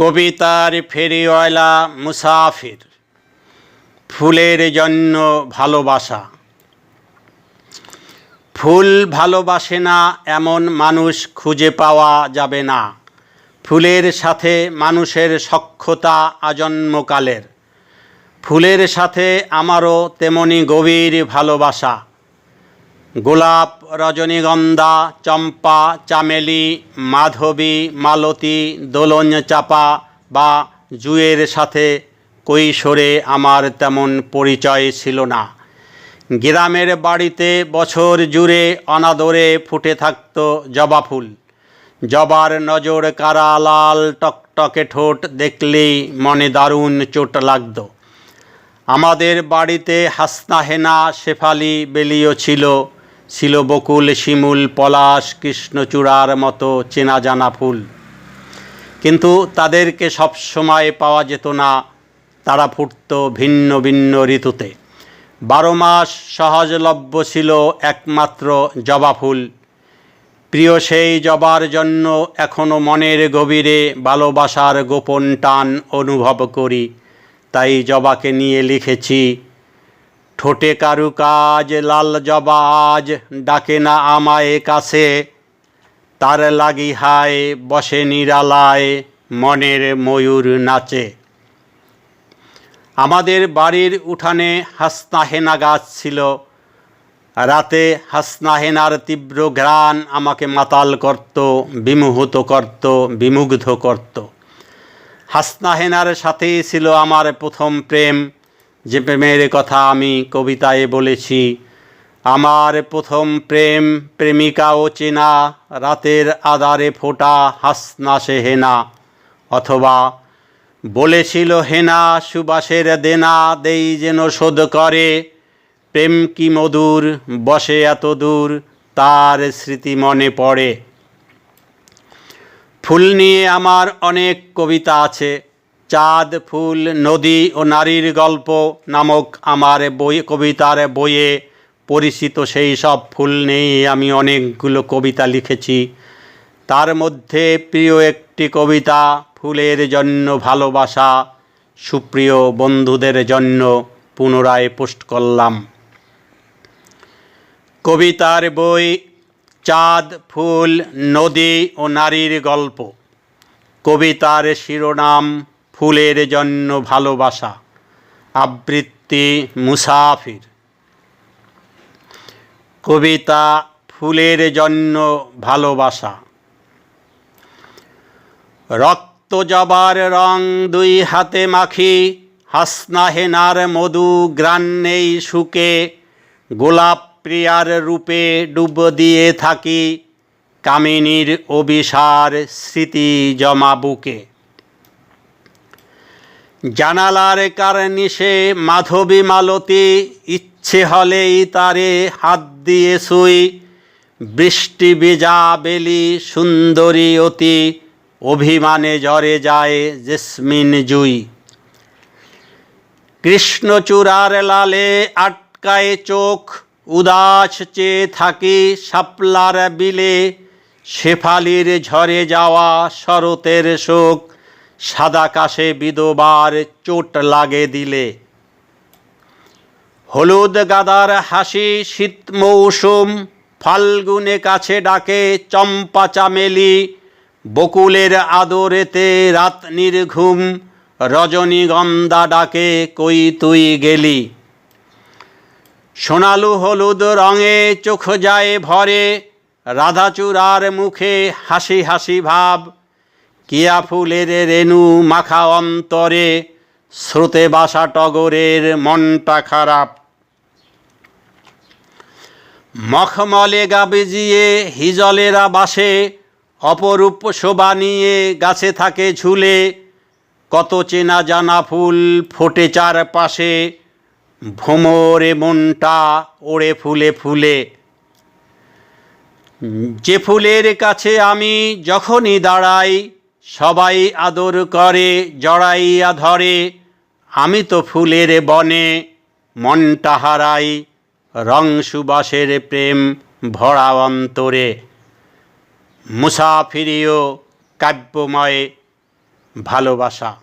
কবিতার ফেরিওয়ালা মুসাফির, ফুলের জন্য ভালোবাসা। ফুল ভালোবাসে না, এমন মানুষ খুঁজে পাওয়া যাবে না। ফুলের সাথে মানুষের সখ্যতা আজন্মকালের। ফুলের সাথে আমারও তেমনি গভীর ভালোবাসা। গোলাপ, রজনীগন্ধা, চম্পা, চামেলি, মাধবী, মালতী, দোলন চাপা বা জুয়ের সাথে কৈশোরে আমার তেমন পরিচয় ছিল না। গ্রামের বাড়িতে বছর জুড়ে অনাদরে ফুটে থাকত জবা ফুল। জবার নজর কারা লাল টকটকে ঠোঁট দেখলেই মনে দারুণ চোট লাগতো। আমাদের বাড়িতে হাসনা হেনা শেফালি বেলিও ছিল। ছিল বকুল, শিমুল, পলাশ, কৃষ্ণচূড়ার মতো চেনা জানা ফুল। কিন্তু তাদেরকে সব সময় পাওয়া যেত না, তারা ফুটত ভিন্ন ভিন্ন ঋতুতে। বারো মাস সহজলভ্য ছিল একমাত্র জবা ফুল। প্রিয় সেই জবার জন্য এখনও মনের গভীরে ভালোবাসার গোপন টান অনুভব করি। তাই জবাকে নিয়ে লিখেছি ঠোঁটে কারুকাজ লাল জবা আজ ডাকে না আমায় কাছে। তার লাগি হায়, বসে নিরালায়, মনের ময়ূর নাচে। আমাদের বাড়ির উঠানে হাসনা হেনা গাছ ছিল। রাতে হাসনা হেনার তীব্র ঘ্রাণ আমাকে মাতাল করত, বিমোহিত করত, বিমুগ্ধ করত। হাসনা হেনার সাথেই ছিল আমার প্রথম প্রেম। যে প্রেমের কথা আমি কবিতায় বলেছি, আমার প্রথম প্রেম প্রেমিকা ও চেনা, রাতের আদারে ফোটা হাসনা সে হেনা, অথবা বলেছিল হেনা, সুবাসের দেনা দেই যেন শোধ করে, প্রেম কি মধুর, বসে এত দূর, তার স্মৃতি মনে পড়ে। ফুল নিয়ে আমার অনেক কবিতা আছে চাঁদ, ফুল, নদী ও নারীর গল্প নামক আমার বই, কবিতার বইয়ে পরিচিত সেই সব ফুল নিয়ে আমি অনেকগুলো কবিতা লিখেছি। তার মধ্যে প্রিয় একটি কবিতা, ফুলের জন্য ভালোবাসা, সুপ্রিয় বন্ধুদের জন্য পুনরায় পোস্ট করলাম। কবিতার বই, চাঁদ, ফুল, নদী ও নারীর গল্প। কবিতার শিরোনাম ফুলের জন্য ভালোবাসা। আবৃত্তি মুসাফির। কবিতা ফুলের জন্য ভালোবাসা। রক্ত জবার রং দুই হাতে মাখি, হাসনা হেনার মধু গ্রান নেই সুকে গোলাপ প্রিয়ার রূপে ডুব দিয়ে থাকি, কামিনীর অভিসার স্মৃতি জমা বুকে। জানালার কারনিশে মাধবী মালতী ইচ্ছে হলেই তারে হাত দিয়ে শুই। বৃষ্টি বেজা বেলি, সুন্দরী অতি, অভিমানে ঝরে যায় জেসমিন জুই। কৃষ্ণচূড়ার লালে আটকায় চোখ, উদাস চেয়ে থাকি শাপলার বিলে, শেফালির ঝরে যাওয়া শরতের শোক। সাদা কাশে বিধবার চোট লাগে দিলে। হলুদ গাদার হাসি শীত মৌসুম, ফাল্গুনে কাছে ডাকে চম্পা চামেলি, বকুলের আদরেতে রাত নির্ঘুম, রজনীগন্ধা ডাকে কই তুই গেলি। সোনালু হলুদ রঙে চোখ যায় ভরে, রাধাচূড়ার মুখে হাসি হাসি ভাব কিয়া ফুলের রেণু মাখা অন্তরে, স্রোতে বাসা টগরের মনটা খারাপ। মখমলে গা বেজিয়ে হিজলেরা বাসে, অপরূপ শোভা নিয়ে গাছে থাকে ঝুলে, কত চেনা জানা ফুল ফোটে চারপাশে, ভোমরে মনটা ওড়ে ফুলে ফুলে। যে ফুলের কাছে আমি যখনই দাঁড়াই সবাই আদর করে, জড়াইয়া ধরে। আমি তো ফুলের বনে মনটা হারাই রং সুবাসের প্রেম ভরা অন্তরে। মুসাফিরিও কাব্যময় ভালোবাসা।